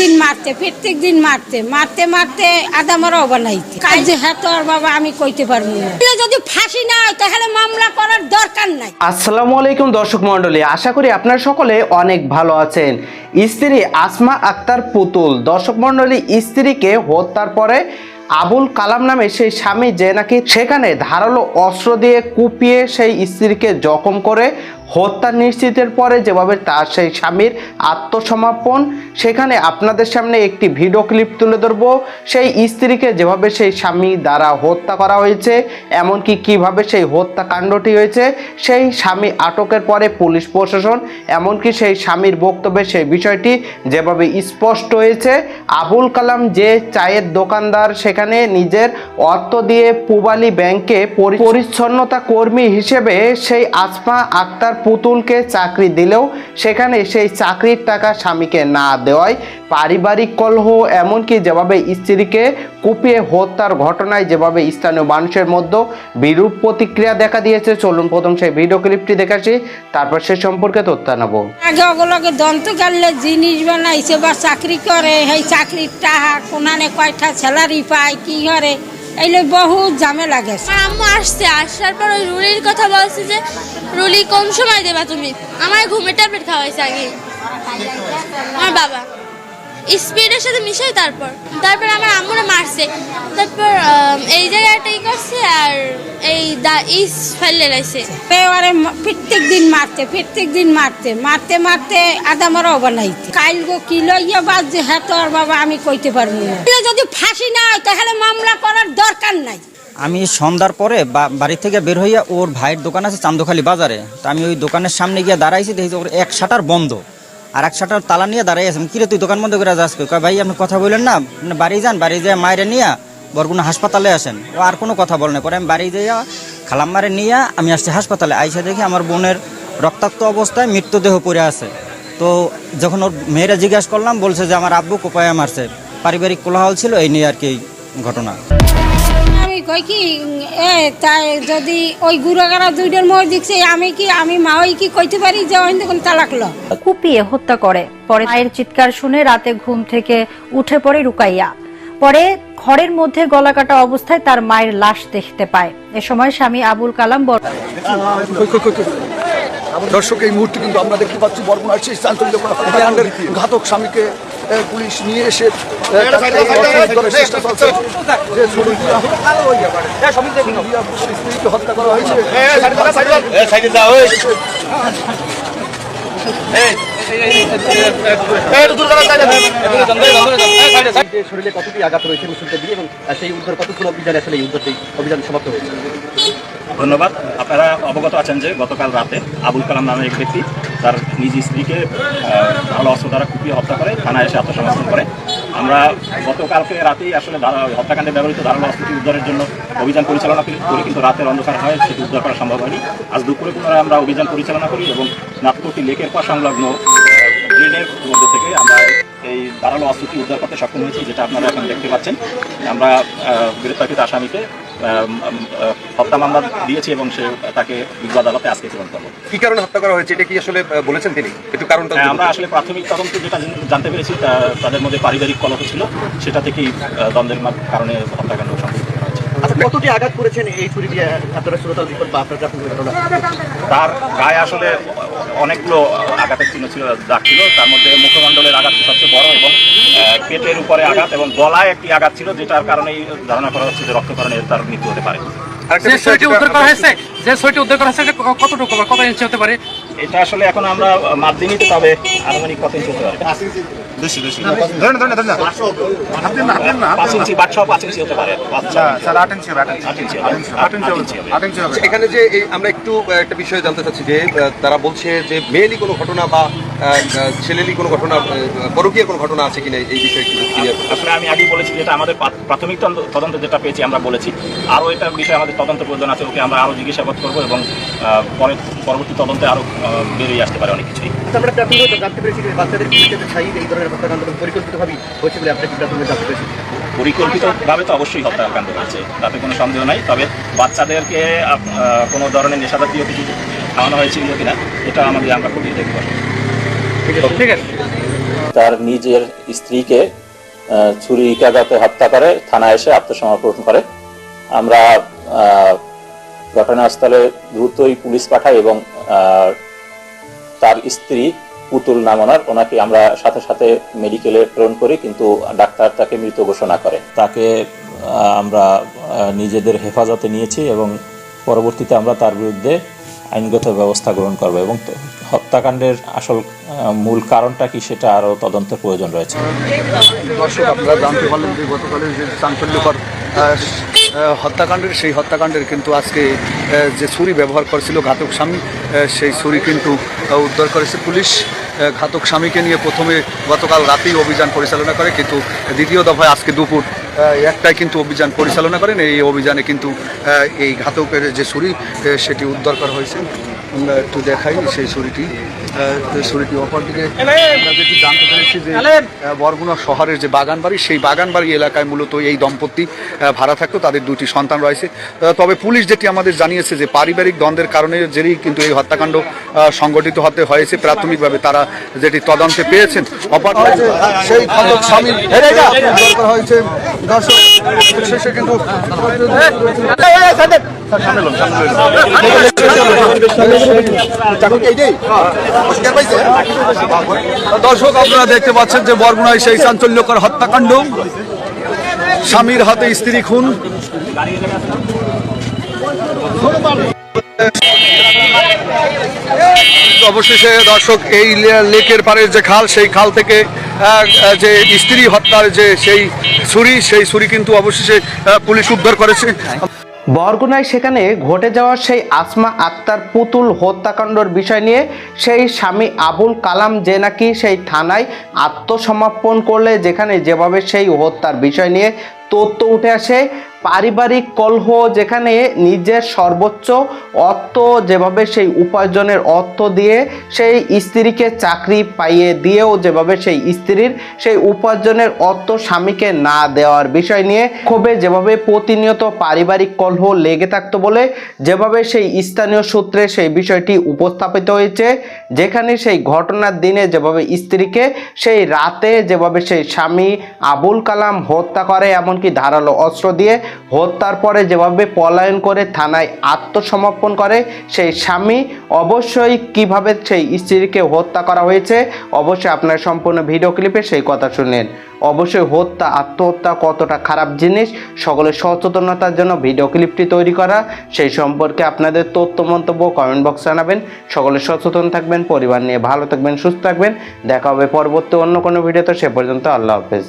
দিন মারতে, প্রত্যেক দিন মারতে মারতে মারতে আদামরাও বানাইতে কাজে হ্যাঁ আর বাবা, আমি কইতে পারব না। যদি ফাঁসি না হয়, তাহলে মামলা করার দরকার নাই। আসসালামু আলাইকুম দর্শক মন্ডলী আশা করি আপনারা সকলে অনেক ভালো আছেন। স্ত্রী আসমা আক্তার পুতুল, দর্শক মণ্ডলী, স্ত্রীকে হত্যার পরে আবুল কালাম নামে সেই স্বামী যে নাকি সেখানে ধারালো অস্ত্র দিয়ে কুপিয়ে সেই স্ত্রীকে জখম করে হত্যা নিশ্চিতের পরে যেভাবে তার সেই স্বামীর আত্মসমর্পণ, সেখানে আপনাদের সামনে একটি ভিডিও ক্লিপ তুলে ধরবো। সেই স্ত্রীকে যেভাবে সেই স্বামী দ্বারা হত্যা করা হয়েছে, এমনকি কীভাবে সেই হত্যাকাণ্ডটি হয়েছে, সেই স্বামী আটকের পরে পুলিশ প্রশাসন, এমনকি সেই স্বামীর বক্তব্যে সেই বিষয়টি যেভাবে স্পষ্ট হয়েছে, আবুল কালাম যে চায়ের দোকানদার, সেখানে নিজের অর্থ দিয়ে পুবালি ব্যাংকে পরি- পরিচ্ছন্নতা কর্মী হিসেবে সেই আসমা আক্তার পুতুলকে চাকরি দিলেও সেখানে সেই চাকরির টাকা স্বামীকে না দেওয়ায় পারিবারিক কলহ, এমনকি যেভাবে স্ত্রীকে কুপিয়ে হত্যার ঘটনায় যেভাবে স্থানীয় মানুষের মধ্যে বিরূপ প্রতিক্রিয়া দেখা দিয়েছে। চলুন প্রথম সেই ভিডিও ক্লিপটি দেখাচ্ছি তারপর সে সম্পর্কে তথ্য নেব। আগে ওগুলোকে দন্ত গাললে জিনিস বানাইছে বা চাকরি করে, সেই চাকরির টাকা কোনানে কয়টা স্যালারি পায়, কি করে? এইলে বহু ঝামেলা গেছে। আম্মু আসছে, আসার পর ওই রুলির কথা বলছে যে, রুলি কম সময় দেবা তুমি। আমার ঘুমের ট্যাবলেট খাওয়াইছে আগে আমার বাবা। স্পিডের সাথে মিশাই তারপর। তারপর আমার আম্মুরা মারছে। তারপর আম, এই জায়গাটাই করছে আর এই দা ইস ফেলে লাইছে এবারে প্রত্যেক দিন মারতে প্রত্যেক দিন মারতে মারতে মারতে আদামরাও বানাইতে। কাইল গো কি লইয়া বাজছে? হ্যাঁ তো আর বাবা আমি কইতে পারব না। যদি ফাঁসি না হয় তাহলে মামলা করার দরকার নাই। আমি সন্ধ্যার পরে বা- বাড়ি থেকে বের হইয়া ওর ভাইয়ের দোকান আছে চান্দখালি বাজারে। তো আমি ওই দোকানের সামনে গিয়ে দাঁড়াইছি দেখি যে ওর এক শাটার বন্ধ। আর এক শাটার তালা নিয়ে দাঁড়াই আছে কিরে তুই দোকান বন্ধ করে যাস ভাই, আপনি কথা বললেন না? আপনি বাড়ি যান, বাড়ি যেয়ে মায়েরে নিয়ে বরগুনা হাসপাতালে আসেন। ও আর কোনো কথা বলে না। পরে আমি বাড়ি যাইয়া খালাম্মারে নিয়ে আমি আসছি হাসপাতালে। আইসা দেখি আমার বোনের রক্তাক্ত অবস্থায় মৃত্যুদেহ পড়ে আছে। তো যখন ওর মেয়েরা জিজ্ঞাসা করলাম, বলছে যে আমার আব্বু কোপায়া মারছে। পারিবারিক কোলাহল ছিল এই নিয়ে আর কি ঘটনা। কই কি এ তাই যদি ওই গুড়াগাড়া দুইটার মোড় দিচ্ছে আমি কি আমি মা ওই কি কইতে পারি যে ওই দেখুন তালাক লো? কুপিয়ে হত্যা করে। পরে মায়ের চিৎকার শুনে রাতে ঘুম থেকে উঠে পড়ে রুকাইয়া। পরে ঘরের মধ্যে গলা কাটা অবস্থায় তার মায়ের লাশ দেখতে পায়। এ সময় স্বামী আবুল কালাম বল দর্শক এই মুহূর্তে কিন্তু আমরা দেখতে পাচ্ছি বরগুনার সেই চাঞ্চল্য ঘাতক স্বামীকে পুলিশ নিয়ে এসে চেষ্টা চলছে। যে স্ত্রীকে হত্যা করা হয়েছে। শরীরে কতটি আঘাত রয়েছে মুসলিমকে দিয়ে এবং সেই উদ্ধার কতক্ষণ অভিযানে আসলে এই উদ্ধার অভিযান সমাপ্ত হয়েছে? ধন্যবাদ। আপনারা অবগত আছেন যে গতকাল রাতে আবুল কালাম নামের এক ব্যক্তি তার নিজ স্ত্রীকে ভালো অস্ত্র দ্বারা কুপিয়ে হত্যা করে থানায় এসে আত্মসমর্পণ করে। আমরা গতকালকে রাতেই আসলে হত্যাকাণ্ডে ব্যবহৃত ধারালো অস্ত্রটি উদ্ধারের জন্য অভিযান পরিচালনা করি কিন্তু রাতের অন্ধকার হয় সেটি উদ্ধার করা সম্ভব হয়নি। আজ দুপুরে পুনরায় আমরা অভিযান পরিচালনা করি এবং নাটকটি লেকের পর সংলগ্ন আহ, ড্রেনের মধ্য থেকে আমরা এই ধারালো অস্ত্রটি উদ্ধার করতে সক্ষম হয়েছি যেটা আপনারা এখন দেখতে পাচ্ছেন। আমরা গ্রেপ্তারকৃত আসামিকে হত্যা মামলা দিয়েছি এবং সে তাকে বিজ্ঞ আদালতে আজকে প্রেরণ করব। কি কারণে হত্যা করা হয়েছে? এটা কি আসলে বলেছেন তিনি? একটু কারণটা হ্যাঁ, আমরা আসলে প্রাথমিক তদন্ত যেটা জানতে পেরেছি তাদের মধ্যে পারিবারিক কলহ ছিল সেটা থেকেই দ্বন্দ্বের কারণে হত্যাকাণ্ড করা আচ্ছা কতটি আঘাত করেছেন এই ছুরি দিয়ে? আপনারা শ্রোতা রিপোর্ট বা আপনার ঘটনা তার গায়ে আসলে অনেকগুলো আঘাতের চিহ্ন ছিল দাগ ছিল। তার মধ্যে মুখমণ্ডলের আঘাত সবচেয়ে বড় এবং পেটের উপরে আঘাত এবং গলায় একটি আঘাত ছিল যেটার কারণে ধারণা করা হচ্ছে যে রক্তকরণে তার মৃত্যু হতে পারে। যে ছয়টি উদ্ধার করা হয়েছে যে ছয়টি উদ্ধার করা হয়েছে কতটুকু বা কত ইঞ্চি হতে পারে? এটা আসলে এখন আমরা মাপ আনুমানিক কত ইঞ্চি হতে পারে? যে আমরা একটু একটা বিষয় জানতে চাচ্ছি যে তারা বলছে যে মেয়েলি কোনো ঘটনা বা ছেলেলি কোনো ঘটনা পরকীয় কোনো ঘটনা আছে কিনা এই বিষয়ে আসলে আমি আগেই বলেছি যেটা আমাদের প্রাথমিক তদন্ত- তদন্ত যেটা পেয়েছি আমরা বলেছি। আরও এটা বিষয়ে আমাদের তদন্ত প্রয়োজন আছে ওকে আমরা আরও জিজ্ঞাসাবাদ করব এবং পরে পরবর্তী তদন্তে আরও বেরিয়ে আসতে পারে অনেক কিছুই। আচ্ছা, আমরা জানতে পেরেছি বাচ্চাদের এই ধরনের হত্যাকাণ্ড পরিকল্পিতভাবেই হয়েছে বলে প্রাথমিক জানতে পেরেছি। পরিকল্পিতভাবে তো অবশ্যই হত্যাকাণ্ড হয়েছে তাতে কোনো সন্দেহ নাই। তবে বাচ্চাদেরকে কোনো ধরনের নেশাজাতীয় কিছু খাওয়ানো হয়েছিল কিনা এটা আমাদের আমরা খুবই দেখতে পাবো তার নিজের স্ত্রীকে আহ, ছুরিকাঘাতে হত্যা করে থানায় এসে আত্মসমর্পণ করে। আমরা ঘটনাস্থলে দ্রুতই পুলিশ পাঠাই এবং তার স্ত্রী পুতুল নামনার ওনাকে আমরা সাথে সাথে মেডিকেলে প্রেরণ করি কিন্তু ডাক্তার তাকে মৃত ঘোষণা করে। তাকে আমরা নিজেদের হেফাজতে নিয়েছি এবং পরবর্তীতে আমরা তার বিরুদ্ধে আইনগত ব্যবস্থা গ্রহণ করবে এবং হত্যাকাণ্ডের আসল মূল কারণটা কি সেটা আরও তদন্তের প্রয়োজন রয়েছে। আপনারা জানতে হত্যাকাণ্ডের, সেই হত্যাকাণ্ডের কিন্তু আজকে যে ছুরি ব্যবহার করেছিল ঘাতক স্বামী সেই ছুরি কিন্তু উদ্ধার করেছে পুলিশ। ঘাতক স্বামীকে নিয়ে প্রথমে গতকাল রাতেই অভিযান পরিচালনা করে, কিন্তু দ্বিতীয় দফায় আজকে দুপুর একটাই কিন্তু অভিযান পরিচালনা করেন। এই অভিযানে কিন্তু এই ঘাতকের যে ছুরি সেটি উদ্ধার করা হয়েছে। একটু দেখাই সেই ছুরিটি। অপরদিকে আমরা যেটি জানতে পেরেছি যে বরগুনা শহরের যে বাগানবাড়ি সেই বাগানবাড়ি এলাকায় মূলত এই দম্পতি ভাড়া থাকতো তাদের দুটি সন্তান রয়েছে তবে পুলিশ যেটি আমাদের জানিয়েছে যে পারিবারিক দ্বন্দ্বের কারণে জেরেই কিন্তু এই হত্যাকাণ্ড সংগঠিত হতে হয়েছে প্রাথমিকভাবে তারা যেটি তদন্তে পেয়েছেন অপর সেই স্বামী হয়েছে দর্শক শেষে কিন্তু দর্শক, আপনারা দেখতে পাচ্ছেন যে বরগুনায় সেই চাঞ্চল্যকর হত্যাকাণ্ড। স্বামীর হাতে স্ত্রী খুন। অবশেষে দর্শক, এই লেকের পাড়ের যে খাল, সেই খাল থেকে যে স্ত্রী হত্যার যে সেই ছুরি সেই ছুরি কিন্তু অবশেষে পুলিশ উদ্ধার করেছে। বরগুনায় সেখানে ঘটে যাওয়া সেই আসমা আক্তার পুতুল হত্যাকাণ্ডর বিষয় নিয়ে সেই স্বামী আবুল কালাম যে নাকি সেই থানায় আত্মসমর্পণ করলে যেখানে যেভাবে সেই হত্যার বিষয় নিয়ে তথ্য উঠে আসে। পারিবারিক কলহ যেখানে নিজের সর্বোচ্চ অর্থ যেভাবে সেই উপার্জনের অর্থ দিয়ে সেই স্ত্রীকে চাকরি পাইয়ে দিয়েও যেভাবে সেই স্ত্রীর সেই উপার্জনের অর্থ স্বামীকে না দেওয়ার বিষয় নিয়ে ক্ষোভে যেভাবে প্রতিনিয়ত পারিবারিক কলহ লেগে থাকতো বলে যেভাবে সেই স্থানীয় সূত্রে সেই বিষয়টি উপস্থাপিত হয়েছে, যেখানে সেই ঘটনার দিনে যেভাবে স্ত্রীকে সেই রাতে যেভাবে সেই স্বামী আবুল কালাম হত্যা করে এমনকি ধারালো অস্ত্র দিয়ে হত্যার পরে যেভাবে পলায়ন করে থানায় আত্মসমর্পণ করে, সেই স্বামী অবশ্যই কীভাবে সেই স্ত্রীকে হত্যা করা হয়েছে, অবশ্যই আপনার সম্পূর্ণ ভিডিও ক্লিপে সেই কথা শুনলেন। অবশ্যই হত্যা, আত্মহত্যা কতটা খারাপ জিনিস, সকলের সচেতনতার জন্য ভিডিও ক্লিপটি তৈরি করা, সেই সম্পর্কে আপনাদের তথ্য, মন্তব্য কমেন্ট বক্সে জানাবেন। সকলে সচেতন থাকবেন, পরিবার নিয়ে ভালো থাকবেন, সুস্থ থাকবেন। দেখা হবে পরবর্তী অন্য কোনো ভিডিওতে, সে পর্যন্ত আল্লাহ হাফেজ।